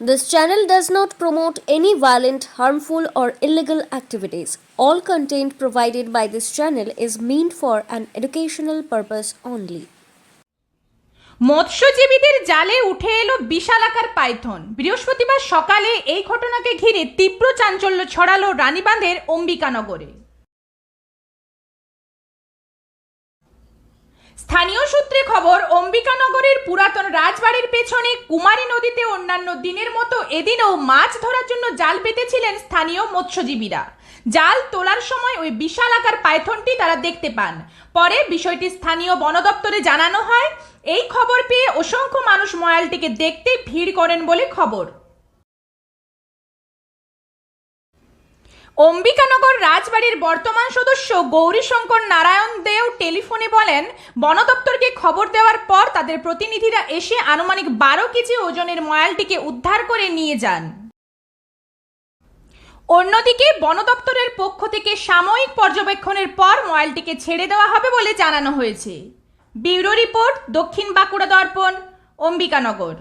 This channel does not promote any violent, harmful, or illegal activities. All content provided by this channel is meant for an educational purpose only. মৎস্যজীবীদের জালে উঠে এলো বিশালাকার Python বৃহস্পতিবার সকালে এই ঘটনাকে ঘিরে তীব্র চাঞ্চল্য ছড়ালো রানীবাঁধের অম্বিকানগরে স্থানীয় সূত্রে খবর, অম্বিকানগরের পুরাতন রাজবাড়ির পেছনে কুমারী নদীতে অন্যান্য দিনের মতো এদিনও মাছ ধরার জন্য জাল পেতেছিলেন স্থানীয় মৎস্যজীবীরা। জাল তোলার সময় ওই বিশাল আকার পাইথনটি তারা দেখতে পান। পরে বিষয়টি স্থানীয় বন দপ্তরে জানানো হয়। এই খবর পেয়ে অসংখ্য মানুষ ময়ালটিকে দেখতে ভিড় করেন বলে খবর। অম্বিকানগর রাজবাড়ির বর্তমান সদস্য গৌরীশঙ্কর নারায়ণ দেও টেলিফোনে বলেন বন দপ্তরকে খবর দেওয়ার পর তাদের প্রতিনিধিরা এসে আনুমানিক বারো কেজি ওজনের ময়ালটিকে উদ্ধার করে নিয়ে যান। অন্যদিকে বন দপ্তরের পক্ষ থেকে সাময়িক পর্যবেক্ষণের পর ময়ালটিকে ছেড়ে দেওয়া হবে বলে জানানো হয়েছে। ব্যুরো রিপোর্ট, দক্ষিণ বাঁকুড়া দর্পণ, অম্বিকানগর।